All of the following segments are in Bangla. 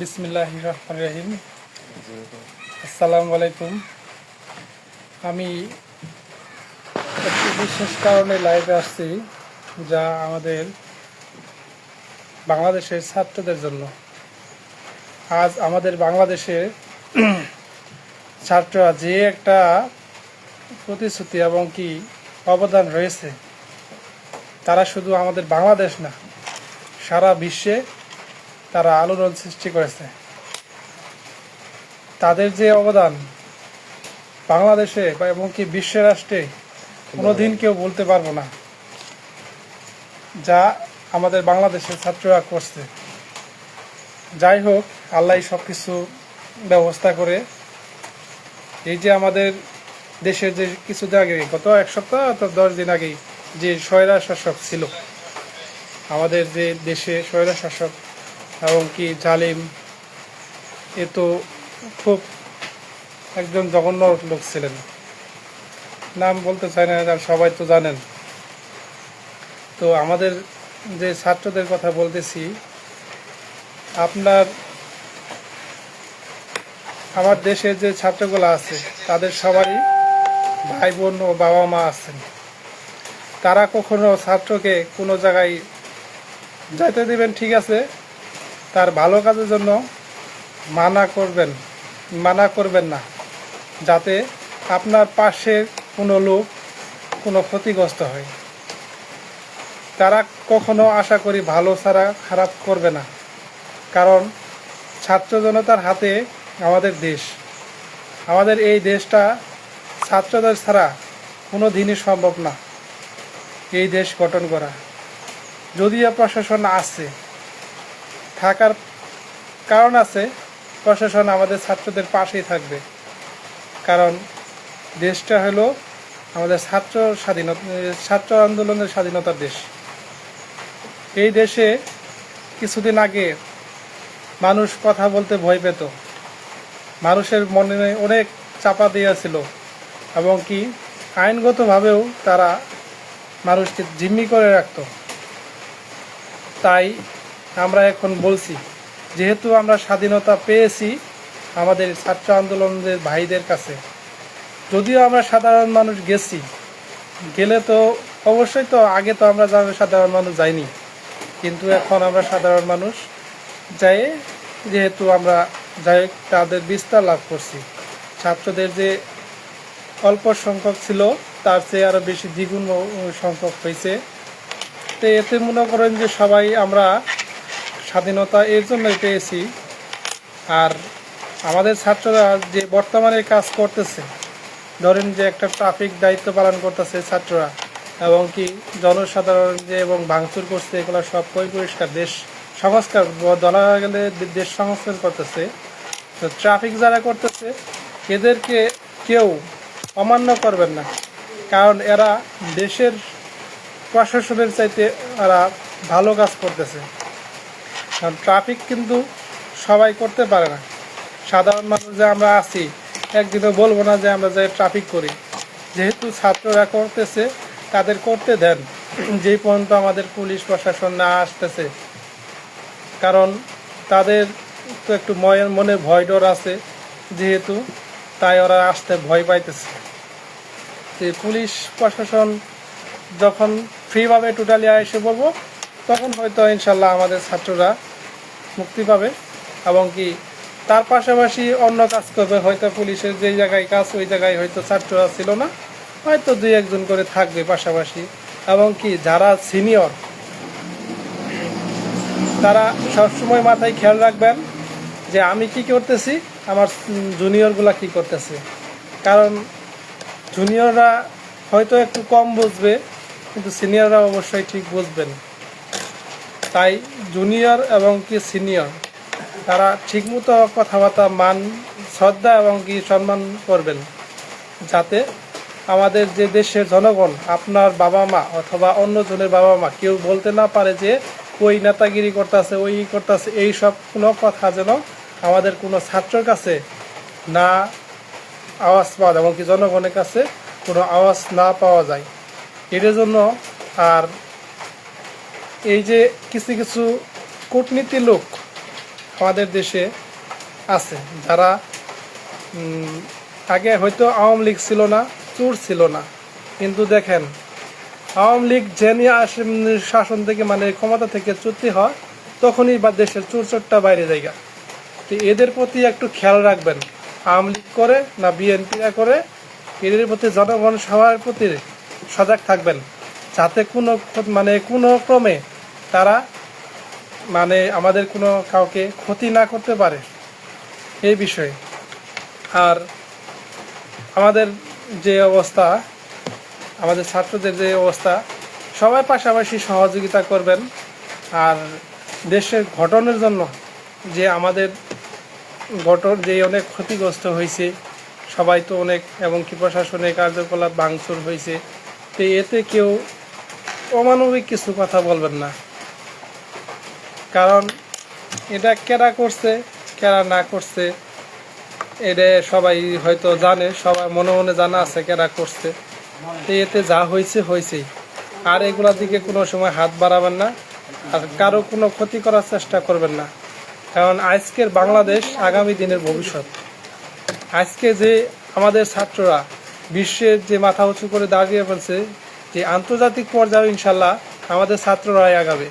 বিসমিল্লাহ রহমান রহিম। আসসালামু আলাইকুম। আমি একটি বিশেষ কারণে লাইভে আসছি, যা আমাদের বাংলাদেশের ছাত্রদের জন্য। আজ আমাদের বাংলাদেশে ছাত্ররা যে একটা প্রতিশ্রুতি এবং কি অবদান রয়েছে, তারা শুধু আমাদের বাংলাদেশ না, সারা বিশ্বে তারা আলোড়ন সৃষ্টি করেছে। তাদের যে অবদান বাংলাদেশে বা এমনকি বিশ্ব রাষ্ট্রে কোনোদিন কেউ বলতে পারব না, যা আমাদের বাংলাদেশের ছাত্ররা করছে। যাই হোক, আল্লাহ সব কিছু ব্যবস্থা করে এই যে আমাদের দেশের যে কিছুদিন আগে, গত এক সপ্তাহ অর্থাৎ দশ দিন আগেই যে স্বৈরা শাসক ছিল, আমাদের যে দেশে স্বৈরা শাসক এবং কি জালিম, এ তো খুব একজন জঘন্য লোক ছিলেন। নাম বলতে চাই না সবাই তো জানেন। তো আমাদের যে ছাত্রদের কথা বলতেছি, আপনার, আমার দেশের যে ছাত্রগুলো আছে, তাদের সবারই ভাই বোন ও বাবা মা আছেন। তারা কখনো ছাত্রকে কোনো জায়গায় যাইতে দিবেন ঠিক আছে তার ভালো কাজের জন্য মানা করবেন মানা করবেন না, যাতে আপনার পাশের কোনো লোক কোনো ক্ষতিগ্রস্ত হয়। তারা কখনো আশা করি ভালো ছাড়া খারাপ করবে না, কারণ ছাত্র জনতার হাতে আমাদের দেশ। আমাদের এই দেশটা ছাত্রদের ছাড়া কোনো দিনই সম্ভব না, এই দেশ গঠন করা। যদিও প্রশাসন আছে থাকার কারণ আছে, প্রশাসন আমাদের ছাত্রদের পাশেই থাকবে। কারণ দেশটা হলো আমাদের ছাত্র স্বাধীনতা, ছাত্র আন্দোলনের স্বাধীনতার দেশ। এই দেশে কিছুদিন আগে মানুষ কথা বলতে ভয় পেত। মানুষের মনে অনেক চাপা দিয়েছিল এবং কি আইনগতভাবেও তারা মানুষকে জিম্মি করে রাখতো। তাই আমরা এখন বলছি, যেহেতু আমরা স্বাধীনতা পেয়েছি আমাদের ছাত্র আন্দোলনের ভাইদের কাছে, যদিও আমরা সাধারণ মানুষ গেছি, গেলে তো অবশ্যই তো আগে তো আমরা সাধারণ মানুষ যাইনি কিন্তু এখন আমরা সাধারণ মানুষ যাই যেহেতু আমরা যাই তাদের বিস্তার লাভ করছি। ছাত্রদের যে অল্প সংখ্যক ছিল, তার চেয়ে আরও বেশি দ্বিগুণ সংখ্যক হয়েছে। তো এতে মনে করেন যে সবাই আমরা স্বাধীনতা এর জন্যই পেয়েছি। আর আমাদের ছাত্ররা যে বর্তমানে কাজ করতেছে, ধরেন যে একটা ট্রাফিক দায়িত্ব পালন করতেছে ছাত্ররা, এবং কি জনসাধারণ যে এবং ভাঙচুর করছে, এগুলো সব পরি পরিষ্কার, দেশ সংস্কার, বলা গেলে দেশ সংস্কার করতেছে। তো ট্রাফিক যারা করতেছে, এদেরকে কেউ অমান্য করবেন না, কারণ এরা দেশের প্রশাসনের চাইতে এরা ভালো কাজ করতেছে। কারণ ট্রাফিক কিন্তু সবাই করতে পারে না। সাধারণ মানুষ যে আমরা আছি, একদিনও বলব না যে আমরা যে ট্রাফিক করি। যেহেতু ছাত্ররা করতেছে, তাদের করতে দেন। যেই পর্যন্ত আমাদের পুলিশ প্রশাসন না আসতেছে, কারণ তাদের তো একটু ময়ের মনে ভয় ডর আছে, যেহেতু তাই ওরা আসতে ভয় পাইতেছে। যে পুলিশ প্রশাসন যখন ফ্রিভাবে টোটালি এসে বলব, তখন হয়তো ইনশাল্লাহ আমাদের ছাত্ররা মুক্তি পাবে এবং কি তার পাশাপাশি অন্য কাজ করবে। হয়তো পুলিশের যে জায়গায় কাজ, ওই জায়গায় হয়তো ছাত্ররা ছিল না। হয়তো দুই একজন করে থাকবে পাশাপাশি। এবং কি যারা সিনিয়র, তারা সবসময় মাথায় খেয়াল রাখবেন যে আমি কি করতেছি, আমার জুনিয়রগুলা কি করতেছে। কারণ জুনিয়ররা হয়তো একটু কম বুঝবে, কিন্তু সিনিয়ররা অবশ্যই ঠিক বুঝবেন। তাই জুনিয়র এবং কি সিনিয়র, তারা ঠিকমতো কথাবার্তা মান, শ্রদ্ধা এবং কি সম্মান করবেন, যাতে আমাদের যে দেশের জনগণ, আপনার বাবা মা অথবা অন্য জনের বাবা মা কেউ বলতে না পারে যে, ওই নেতাগিরি করতেছে, ওই করতেছে, এই সব কোনো কথা যেন আমাদের কোনো ছাত্রের কাছে না আওয়াজ পাওয়া যায়, এমনকি জনগণের কাছে কোনো আওয়াজ না পাওয়া যায়। এটার জন্য আর এই যে কিছু কিছু কূটনীতি লোক আমাদের দেশে আছে, যারা আগে হয়তো আওয়ামী লীগ ছিল না, চুর ছিল না। কিন্তু দেখেন, আওয়ামী লীগ জেনে শাসন থেকে মানে ক্ষমতা থেকে চ্যুতি হয়, তখনই বা দেশের চুর চোরটা বাইরে জায়গা। তো এদের প্রতি একটু খেয়াল রাখবেন। আওয়ামী লীগ করে না বিএনপিরা করে, এদের প্রতি জনগণ সবার প্রতি সজাগ থাকবেন, যাতে কোনো মানে কোনো ক্রমে তারা মানে আমাদের কোনো কাউকে ক্ষতি না করতে পারে এই বিষয়ে। আর আমাদের যে অবস্থা, আমাদের ছাত্রদের যে অবস্থা সবাই পাশাপাশি সহযোগিতা করবেন। আর দেশের ঘটনের জন্য যে আমাদের ঘটন যে অনেক ক্ষতিগ্রস্ত হয়েছে, সবাই তো অনেক এবং কি প্রশাসনের কার্যকলাপ ভাঙচুর হয়েছে, তো এতে কেউ অমানবিক কিছু কথা বলবেন না। কারণ এটা কেরা করছে কেরা না করছে, এটা সবাই হয়তো জানে সবাই মনে মনে জানা আছে কেরা করছে। তো এতে যা হয়েছে, হয়েছেই। আর এগুলোর দিকে কোনো সময় হাত বাড়াবেন না, আর কারও কোনো ক্ষতি করার চেষ্টা করবেন না। কারণ আজকের বাংলাদেশ আগামী দিনের ভবিষ্যৎ। আজকে যে আমাদের ছাত্ররা বিশ্বের যে মাথা উঁচু করে দাঁড়িয়ে ফেলছে যে আন্তর্জাতিক পর্যায়ে ইনশাল্লাহ আমাদের ছাত্ররাই আগাবে।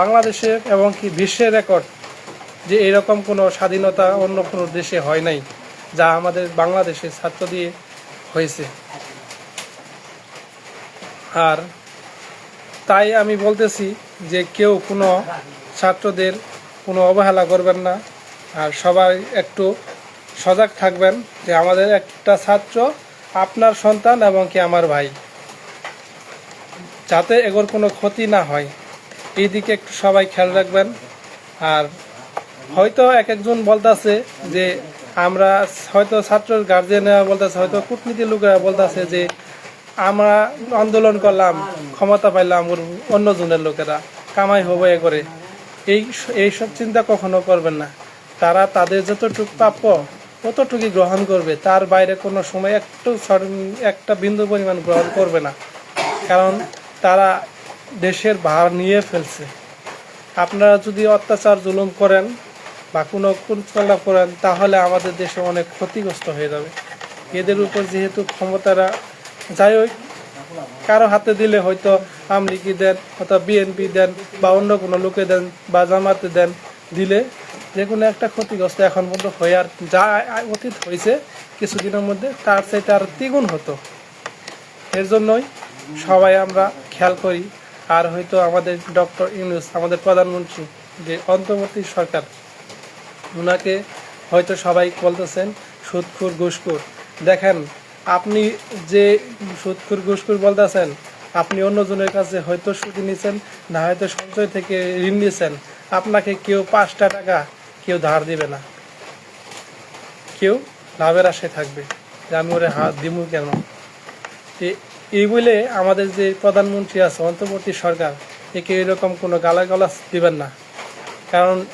বাংলাদেশের এবং কি বিশ্বের রেকর্ড যে এরকম কোনো স্বাধীনতা অন্য কোনো দেশে হয় নাই, যা আমাদের বাংলাদেশের ছাত্র দিয়ে হয়েছে। আর তাই আমি বলতেছি যে কেউ কোনো ছাত্রদের কোনো অবহেলা করবেন না, আর সবাই একটু সজাগ থাকবেন যে আমাদের একটা ছাত্র আপনার সন্তান এবং কি আমার ভাই, যাতে এগোর কোনো ক্ষতি না হয়। এই দিকে একটু সবাই খেয়াল রাখবেন। আর হয়তো এক একজন বলতেছে যে আমরা হয়তো ছাত্রের গার্জেনরা বলতেছে, হয়তো কূটনীতির লোকেরা বলতেছে যে আমরা আন্দোলন করলাম, ক্ষমতা পাইলাম অন্যজনের লোকেরা, কামাই হবে এ করে। এই এইসব চিন্তা কখনো করবেন না। তারা তাদের যতটুকু প্রাপ্য ততটুকুই গ্রহণ করবে। তার বাইরে কোনো সময় একটু একটা বিন্দু পরিমাণ গ্রহণ করবে না। কারণ তারা দেশের ভার নিয়ে ফেলছে। আপনারা যদি অত্যাচার জুলুম করেন বা কোনো কুলকলা করেন, তাহলে আমাদের দেশে অনেক ক্ষতিগ্রস্ত হয়ে যাবে। এদের উপর যেহেতু ক্ষমতারা যাই হোক, কারও হাতে দিলে হয়তো আমলিকি দেন অথবা বিএনপি দেন বা অন্য কোনো লোকে দেন বা জামাতে দেন, দিলে যে কোনো একটা ক্ষতিগ্রস্ত এখন পর্যন্ত হয়ে আর যা অতীত হয়েছে, কিছুদিনের মধ্যে তার চাইতে আর দ্বিগুণ হতো। এর জন্যই সবাই আমরা খেয়াল করি আর হয়তো আমাদের ডক্টর ইউনুস, আমাদের প্রধানমন্ত্রী, যে অন্তর্বর্তী সরকার ওনাকে হয়তো সবাই বলতেছেন সুদখুর ঘুষখুর। দেখেন, আপনি যে সুদখুর ঘুষখুর বলতেছেন, আপনি অন্যজনের কাছে হয়তো সুদ নিয়েছেন না হয়তো সঞ্চয় থেকে ঋণ নিয়েছেন আপনাকে কেউ পাঁচটা টাকা কেউ ধার দিবে না। কেউ লাভের আশায় থাকবে। যে আমি ওরে হাত দিমু কেন? এই বলে আমাদের যে প্রধানমন্ত্রী আছে, অন্তর্বর্তী সরকার, একে এরকম কোনো গালাগালাজ দিবেন না। কারণ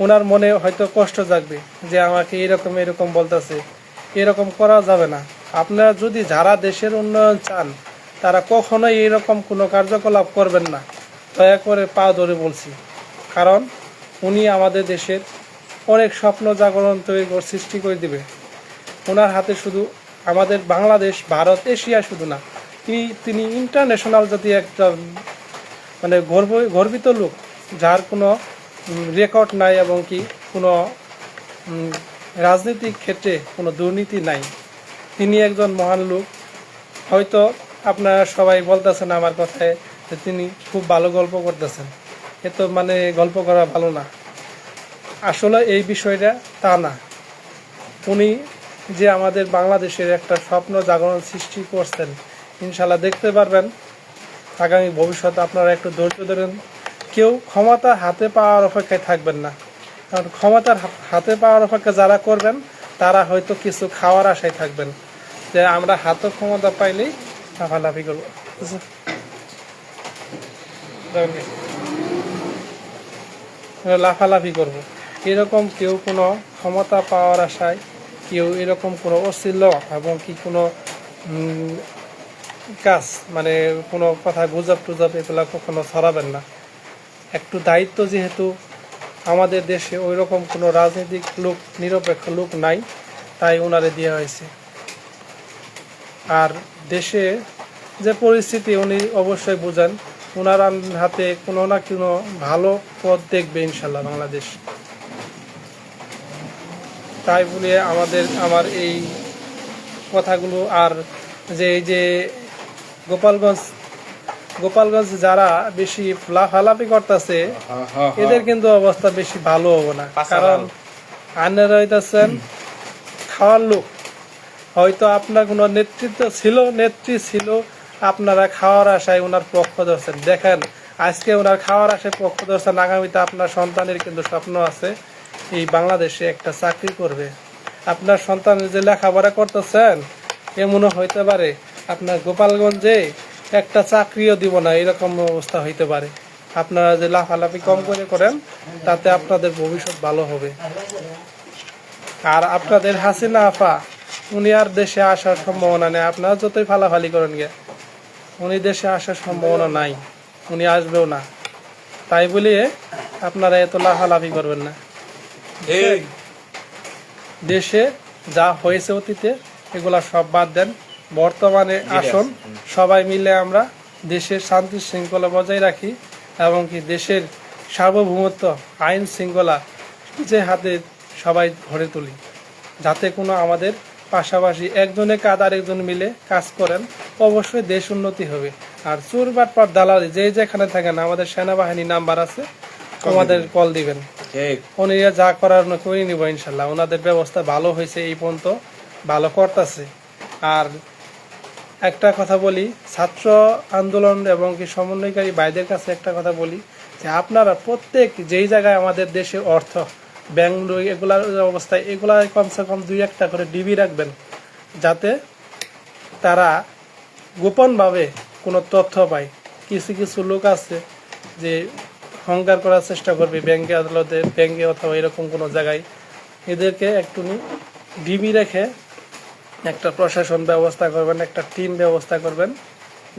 ওনার মনে হয়তো কষ্ট জাগবে যে আমাকে এরকম এরকম বলতেছে। এরকম করা যাবে না। আপনারা যদি যারা দেশের উন্নয়ন চান, তারা কখনোই এরকম কোনো কার্যকলাপ করবেন না। দয়া করে পা ধরে বলছি। কারণ উনি আমাদের দেশের অনেক স্বপ্ন জাগরণ তৈরি সৃষ্টি করে দিবে। ওনার হাতে শুধু আমাদের বাংলাদেশ, ভারত, এশিয়া শুধু না তিনি তিনি ইন্টারন্যাশনাল যদি একটা মানে গর্ব, গর্বিত লোক, যার কোনো রেকর্ড নাই এবং কি কোনো রাজনৈতিক ক্ষেত্রে কোনো দুর্নীতি নাই। তিনি একজন মহান লোক। হয়তো আপনারা সবাই বলতেছেন আমার কথায় যে তিনি খুব ভালো গল্প করতেছেন। এ তো মানে গল্প করা ভালো না। আসলে এই বিষয়টা তা না। উনি যে আমাদের বাংলাদেশের একটা স্বপ্ন জাগরণ সৃষ্টি করছেন ইনশাল্লাহ দেখতে পারবেন। আগামী ভবিষ্যতে আপনারা একটু ধৈর্য ধরেন। কেউ ক্ষমতা হাতে পাওয়ার অপেক্ষায় থাকবেন না। কারণ ক্ষমতার হাতে পাওয়ার অপেক্ষা যারা করবেন, তারা হয়তো কিছু খাওয়ার আশায় থাকবেন। যে আমরা হাতে ক্ষমতা পাইলেই লাফালাফি করব। লাফালাফি করব। এরকম কেউ কোনো ক্ষমতা পাওয়ার আশায়, কেউ এরকম কোনো অশ্লীল এবং কি কোনো কাজ মানে কোনো কথা গুজব টুজব এগুলো কখনো ছড়াবেন না। একটু দায়িত্ব যেহেতু আমাদের দেশে ওই রকম কোনো রাজনৈতিক লোক, নিরপেক্ষ লোক নাই, তাই ওনারে দেওয়া হয়েছে। আর দেশে যে পরিস্থিতি উনি অবশ্যই বুঝেন ওনার হাতে কোনো না কোনো ভালো পথ দেখবে ইনশাল্লাহ বাংলাদেশ। তাই বলে আমাদের, আমার এই কথাগুলো আর যে, এই যে গোপালগঞ্জ গোপালগঞ্জ যারা বেশি লাফালাফি করতেছে এদের কিন্তু অবস্থা বেশি ভালো হবে না। কারণ ভালো। আন্নারা হইতেছেন খাওয়ার লোক। হয়তো আপনার কোনো নেতৃত্ব ছিল নেত্রী ছিল আপনারা খাওয়ার আশায় ওনার পক্ষ ধরছেন। দেখেন আজকে ওনার খাওয়ার আশায় পক্ষ ধরছেন আগামীতে আপনার সন্তানের কিন্তু স্বপ্ন আছে এই বাংলাদেশে একটা চাকরি করবে। আপনার সন্তান যে লেখাপড়া করতেছেন এমনও হইতে পারে আপনার গোপালগঞ্জে একটা চাকরিও দিব না এরকম অবস্থা হইতে পারে। আপনারা যে লাফালাফি কম করে করেন তাতে আপনাদের ভবিষ্যৎ ভালো হবে। আর আপনাদের হাসিনা আফা উনি আর দেশে আসার সম্ভাবনা নেই। আপনারা যতই ফালাফালি করেন গে উনি দেশে আসার সম্ভাবনা নাই। উনি আসবেও না। তাই বলে আপনারা এত লাফালাফি করবেন না। এই দেশে যা হয়েছে অতীতে এগুলা সব বাদ দেন। বর্তমানে আসুন। সবাই মিলে আমরা দেশের শান্তি শৃঙ্খলা বজায় রাখি এবং কি দেশের সার্বভৌমত্ব আইন শৃঙ্খলা যে হাতে সবাই ধরে তুলি। যাতে কোনো আমাদের পাশাপাশি একজনে কাজ আরেকজন মিলে কাজ করেন অবশ্যই দেশ উন্নতি হবে। আর চোর বাটপাট দালালি যে যেখানে থাকেন আমাদের সেনাবাহিনী নাম্বার আছে আমাদের কল দিবেন। উনিরা যা করার করে নিব ইনশাল্লাহ। ওনাদের ব্যবস্থা ভালো হয়েছে এই পর্যন্ত ভালো করতেছে। আর একটা কথা বলি, ছাত্র আন্দোলন এবং কি সমন্বয়কারী ভাইদের কাছে একটা কথা বলি, যে আপনারা প্রত্যেক যেই জায়গায় আমাদের দেশে অর্থ ব্যাংক এগুলার অবস্থায় এগুলা কমসে কম দুই একটা করে ডিবি রাখবেন, যাতে তারা গোপনভাবে কোনো তথ্য পায়। কিছু কিছু লোক আছে যে হংকার করার চেষ্টা করবে ব্যাংকে, আদালতে, ব্যাংকে অথবা এরকম কোনো জায়গায়। এদেরকে একটু ডিবি রেখে একটা প্রশাসন ব্যবস্থা করবেন একটা টিম ব্যবস্থা করবেন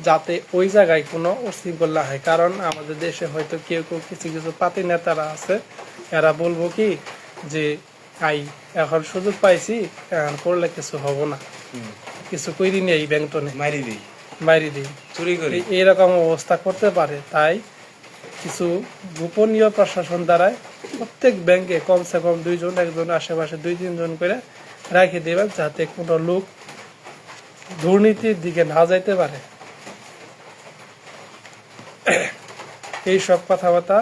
যাতে ওই জায়গায় কোনো উশৃঙ্খল না হয়। কারণ আমাদের দেশে হয়তো কেউ কেউ কিছু কিছু পাতি নেতারা আছে এরা বলব কি যে আই এখন সুযোগ পাইছি এখন করলে কিছু হব না। কিছু করি নেই ব্যাংটনে মারি দিই। বাইরে দিই। চুরি করি। এই- এইরকম অবস্থা করতে পারে তাই কিছু গোপনীয় প্রশাসন দ্বারাই প্রত্যেক ব্যাংকে কমসে কম দুইজন একজন আশেপাশে দুই তিনজন করে রেখে দেবেন যাতে কোনো লোক দুর্নীতির দিকে না যাইতে পারে। এই সব কথাবার্তা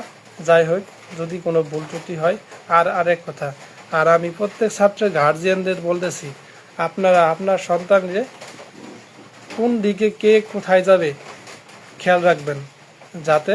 যাই হোক, যদি কোনো ভুল ত্রুটি হয়, আর আরেক কথা, আর আমি প্রত্যেক ছাত্রের গার্জিয়ানদের বলতেছি, আপনারা আপনার সন্তানকে কোন দিকে কে কোথায় যাবে খেয়াল রাখবেন, যাতে